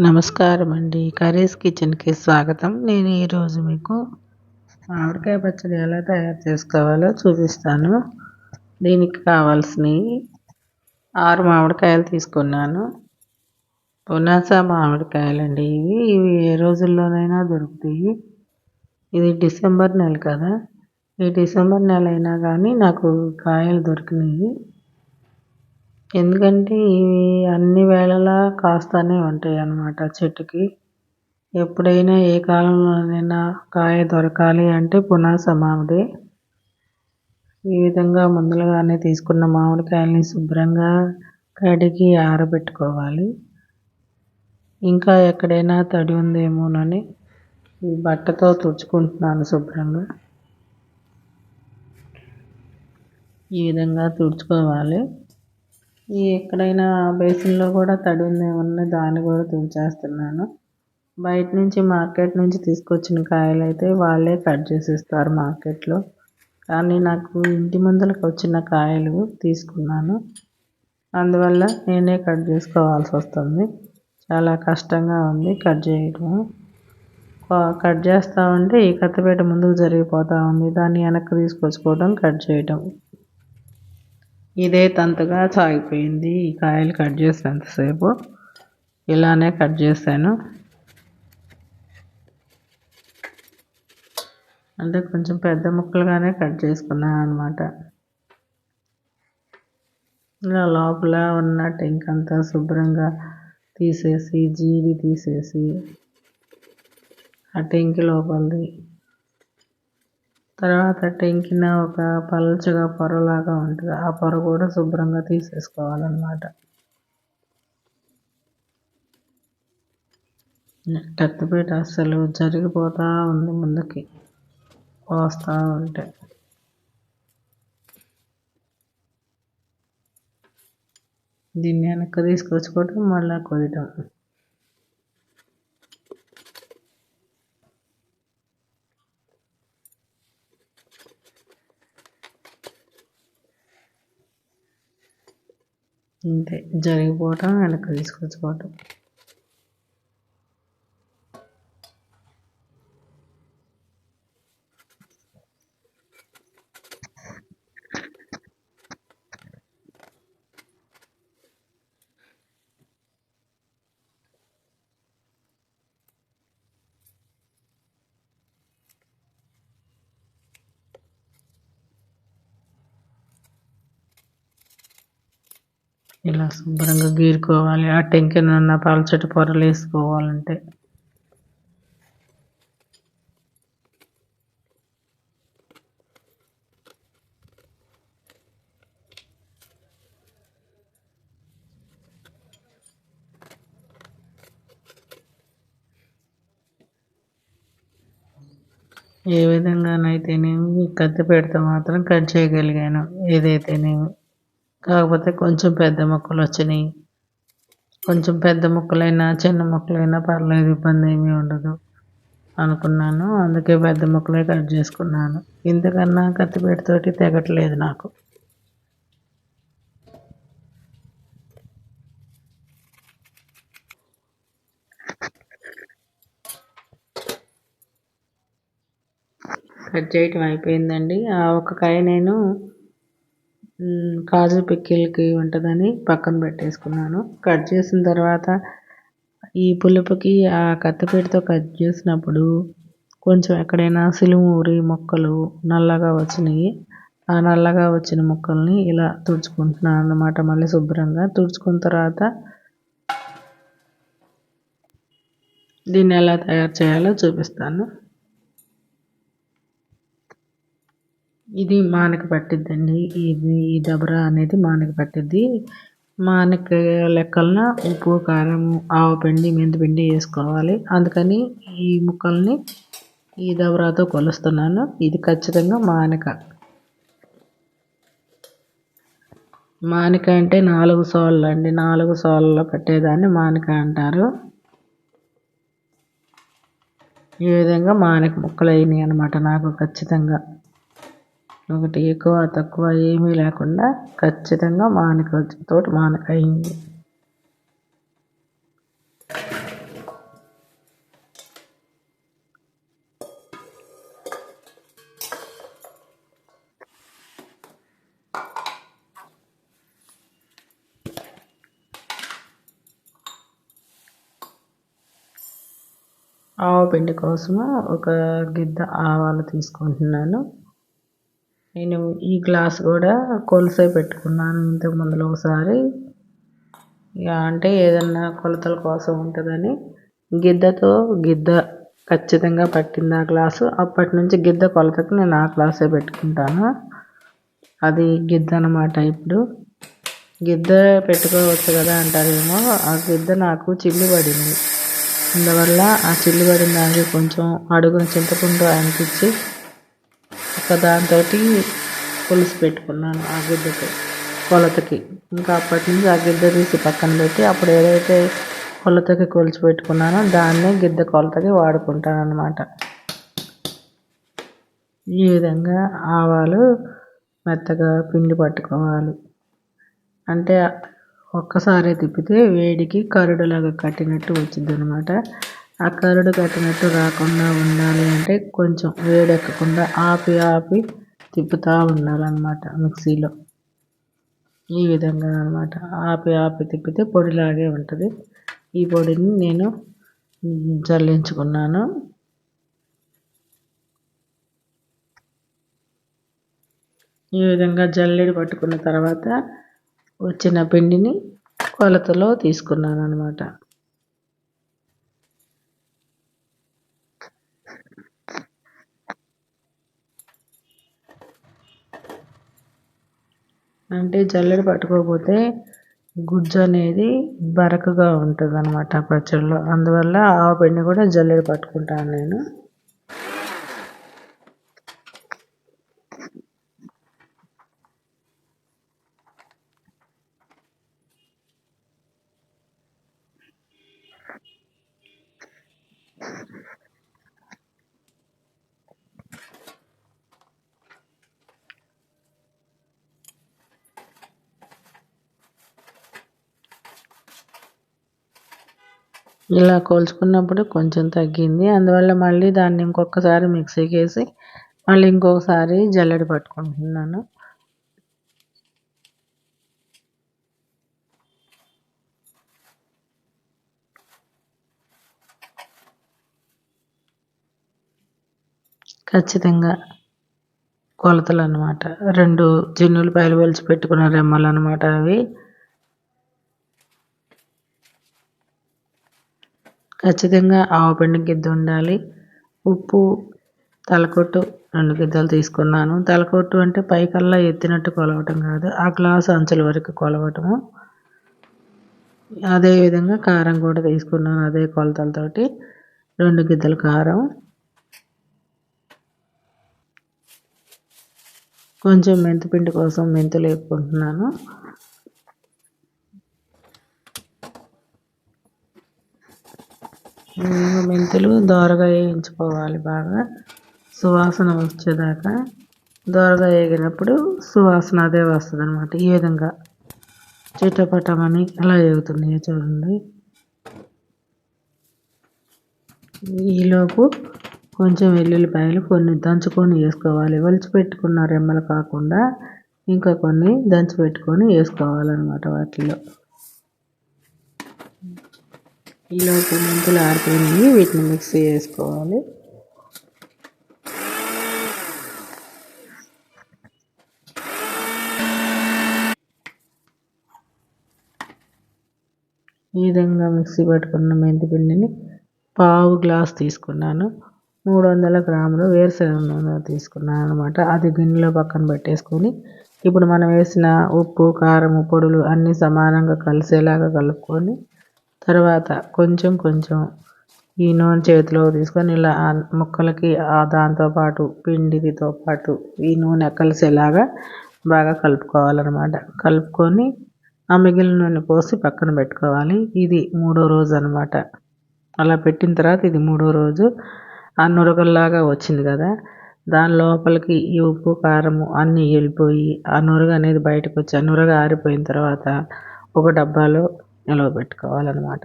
నమస్కారం అండి కర్రీస్ కిచెన్కి స్వాగతం. నేను ఈరోజు మీకు మామిడికాయ పచ్చడి ఎలా తయారు చేసుకోవాలో చూపిస్తాను. దీనికి కావాల్సినవి ఆరు మామిడికాయలు తీసుకున్నాను. పునాస మామిడికాయలండి ఇవి. ఇవి ఏ రోజుల్లోనైనా దొరుకుతాయి. ఇది డిసెంబర్ నెల కదా. ఈ డిసెంబర్ నెల అయినా కానీ నాకు కాయలు దొరికినాయి. ఎందుకంటే ఇవి అన్ని వేళలా కాస్తూనే ఉంటాయి అన్నమాట చెట్టుకి. ఎప్పుడైనా ఏ కాలంలోనైనా కాయ దొరకాలి అంటే పునాస మామిడి. ఈ విధంగా ముందులుగానే తీసుకున్న మామిడికాయల్ని శుభ్రంగా కడిగి ఆరబెట్టుకోవాలి. ఇంకా ఎక్కడైనా తడి ఉందేమోనని ఈ బట్టతో తుడుచుకుంటున్నాను శుభ్రంగా. ఈ విధంగా తుడుచుకోవాలి. ఈ ఎక్కడైనా బేసిన్లో కూడా తడి ఉందేమో దాన్ని కూడా తుంచేస్తున్నాను. బయట నుంచి మార్కెట్ నుంచి తీసుకొచ్చిన కాయలు అయితే వాళ్ళే కట్ చేసి ఇస్తారు మార్కెట్లో. కానీ నాకు ఇంటి ముందరకు వచ్చిన కాయలు తీసుకున్నాను. అందువల్ల నేనే కట్ చేసుకోవాల్సి వస్తుంది. చాలా కష్టంగా ఉంది కట్ చేయడం కట్ చేస్తూ ఉంటే ఈ కత్తిపేట ముందుకు జరిగిపోతూ ఉంది. దాన్ని వెనక్కి తీసుకొచ్చుకోవడం కట్ చేయడం ఇదే తంతుగా సాగిపోయింది. ఈ కాయలు కట్ చేసినంతసేపు ఇలానే కట్ చేశాను. అంటే కొంచెం పెద్ద ముక్కలుగానే కట్ చేసుకున్నాను అనమాట ఇలా లోపల ఉన్న టెంక్ అంతా శుభ్రంగా తీసేసి జీడి తీసేసి ఆ టెంకి లోపలిది తర్వాత టెంకిన ఒక పల్చగా పొరలాగా ఉంటుంది. ఆ పొర కూడా శుభ్రంగా తీసేసుకోవాలన్నమాట. కత్తిపేట అస్సలు జరిగిపోతూ ఉంది ముందుకి. పోస్తూ ఉంటే. దీన్ని వెనక్కి తీసుకొచ్చుకోవటం మళ్ళీ కొయ్యటం. అంతే. జరిగిపోవటం వెనక్కి తీసుకొచ్చుకోవటం. ఇలా శుభ్రంగా గీరుకోవాలి. ఆ టెంకినున్న పాలచెట్టు పొరలు వేసుకోవాలంటే. ఏ విధంగానైతేనేమి కత్తి పెడితే మాత్రం కట్ చేయగలిగాను. ఏదైతేనేమి కాకపోతే కొంచెం పెద్ద మొక్కలు వచ్చినాయి. కొంచెం పెద్ద మొక్కలైనా చిన్న మొక్కలైనా పర్లేదు ఇబ్బంది ఏమీ ఉండదు అనుకున్నాను. అందుకే పెద్ద మొక్కలే కట్ చేసుకున్నాను. ఇంతకన్నా కత్తిపేటతోటి తెగట్లేదు నాకు. కట్ చేయటం అయిపోయిందండి. ఆ ఒక కాయ నేను కాజు పిక్కిల్కి ఉంటుందని పక్కన పెట్టేసుకున్నాను. కట్ చేసిన తర్వాత ఈ పులుపుకి ఆ కత్తిపీటతో కట్ చేసినప్పుడు కొంచెం ఎక్కడైనా సిలుమూరి మొక్కలు నల్లగా వచ్చినాయి. ఆ నల్లగా వచ్చిన మొక్కల్ని ఇలా తుడుచుకుంటున్నాను అన్నమాట. మళ్ళీ శుభ్రంగా తుడుచుకున్న తర్వాత దీన్ని ఎలా తయారు చేయాలో చూపిస్తాను. ఇది మానక పట్టిద్దండి. ఇది ఈ దబరా అనేది మానక పట్టిద్ది. మానక లెక్కలన ఉప్పు కారం ఆవు పిండి మెంతిపిండి వేసుకోవాలి. అందుకని ఈ ముక్కల్ని ఈ దబరాతో కొలుస్తున్నాను. ఇది ఖచ్చితంగా మానక. మానిక అంటే నాలుగు సోళ్ళు అండి. నాలుగు సోళ్ళలో పెట్టేదాన్ని మానిక అంటారు. ఈ విధంగా మానిక ముక్కలు అయినాయి అనమాట నాకు ఖచ్చితంగా. ఒకటి ఎక్కువ తక్కువ ఏమీ లేకుండా ఖచ్చితంగా మానక తోటి మానక అయింది ఆవపిండి కోసము ఒక గిద్ద ఆవాలు తీసుకుంటున్నాను. నేను ఈ గ్లాస్ కూడా కొలిసే పెట్టుకున్నాను ఇంతకు ముందులో ఒకసారి. ఇక అంటే ఏదన్నా కొలతల కోసం ఉంటుందని. గిద్దతో గిద్ద ఖచ్చితంగా పట్టింది ఆ గ్లాసు. అప్పటి నుంచి గిద్ద కొలతకి నేను ఆ గ్లాసే పెట్టుకుంటాను. అది గిద్ద అనమాట ఇప్పుడు. గిద్ద పెట్టుకోవచ్చు కదా అంటారేమో. ఆ గిద్ద నాకు చిల్లు పడింది. అందువల్ల ఆ చిల్లు పడిన దానికి కొంచెం అడుగున చింతకుంటూ అనిపించి ఒక దాంతో పులుసు పెట్టుకున్నాను ఆ గిడ్డకి కొలతకి. ఇంకా అప్పటి నుంచి ఆ గిద్ద తీసి పక్కన పెట్టి అప్పుడు ఏదైతే కొలతకి కొలిచి పెట్టుకున్నానో దాన్నే గిద్ద కొలతకి వాడుకుంటాను అనమాట ఈ విధంగా ఆవాలు మెత్తగా పిండి పట్టుకోవాలి. అంటే ఒక్కసారి తిప్పితే వేడికి కరుడులాగా కట్టినట్టు వచ్చింది అనమాట ఆ కరడు కట్టినట్టు రాకుండా ఉండాలి అంటే కొంచెం వేడెక్కకుండా ఆపి ఆపి తిప్పుతూ ఉండాలన్నమాట మిక్సీలో. ఈ విధంగా అనమాట ఆపి ఆపి తిప్పితే పొడిలాగే ఉంటుంది. ఈ పొడిని నేను చల్లించుకున్నాను. ఈ విధంగా జల్లెడ పట్టుకున్న తర్వాత వచ్చిన పిండిని కొలతలో తీసుకున్నాను అనమాట అంటే జల్లెడ పట్టుకోకపోతే గుజ్జు అనేది బరకగా ఉంటుంది అనమాట పచ్చడిలో అందువల్ల ఆ పిండి కూడా జల్లెడ పట్టుకుంటాను నేను. ఇలా కోల్చుకున్నప్పుడు కొంచెం తగ్గింది. అందువల్ల మళ్ళీ దాన్ని ఇంకొకసారి మిక్సీకి వేసి మళ్ళీ ఇంకొకసారి జల్లెడ పట్టుకుంటున్నాను. ఖచ్చితంగా కొలతలు అనమాట రెండు పైలు వెలిచి పెట్టుకున్న రెమ్మలు అనమాట అవి. ఖచ్చితంగా ఆవుపిండి గిద్ద ఉండాలి. ఉప్పు తలకొట్టు రెండు గిద్దలు తీసుకున్నాను. తలకొట్టు అంటే పైకల్లా ఎత్తినట్టు కొలవటం కాదు. ఆ గ్లాస్ అంచుల వరకు కొలవటము. అదేవిధంగా కారం కూడా తీసుకున్నాను అదే కొలతలతోటి. రెండు గిద్దల కారం. కొంచెం మెంతిపిండి కోసం మెంతులు వేపుకుంటున్నాను. మెంతులు దోరగా వేయించుకోవాలి బాగా. సువాసన వచ్చేదాకా దోరగా వేగినప్పుడు సువాసన అదే వస్తుంది అనమాట ఈ విధంగా చిట్టపటమని ఎలా వేగుతున్నాయో చూడండి. ఈలోపు కొంచెం వెల్లుల్లిపాయలు కొన్ని దంచుకొని వేసుకోవాలి. వలిచి పెట్టుకున్న రెమ్మలు కాకుండా ఇంకా కొన్ని దంచి పెట్టుకొని వేసుకోవాలన్నమాట వాటిలో. ఈలోపు మెంతులు ఆరిపోయినాయి. వీటిని మిక్సీ చేసుకోవాలి. ఈ విధంగా మిక్సీ పట్టుకున్న మెంతి పిండిని పావు గ్లాస్ తీసుకున్నాను. మూడు వందల గ్రాములు వేరుశనగ నూనె తీసుకున్నాను అనమాట అది గిన్నెలో పక్కన పెట్టేసుకొని ఇప్పుడు మనం వేసిన ఉప్పు కారం పొడులు అన్నీ సమానంగా కలిసేలాగా కలుపుకొని తర్వాత కొంచెం కొంచెం ఈ నూనె చేతిలో తీసుకొని ఇలా ముక్కలకి దాంతోపాటు పిండితో పాటు ఈ నూనె కలిసేలాగా బాగా కలుపుకోవాలన్నమాట. కలుపుకొని ఆ మిగిలిన నూనె పోసి పక్కన పెట్టుకోవాలి. ఇది మూడో రోజు అనమాట అలా పెట్టిన తర్వాత ఇది మూడో రోజు. ఆ నురగల్లాగా వచ్చింది కదా. దాని లోపలికి ఈ ఉప్పు కారము అన్నీ వెళ్ళిపోయి ఆ నురగ అనేది బయటకు వచ్చి ఆ నురగ ఆరిపోయిన తర్వాత ఒక డబ్బాలో నిలవ పెట్టుకోవాలన్నమాట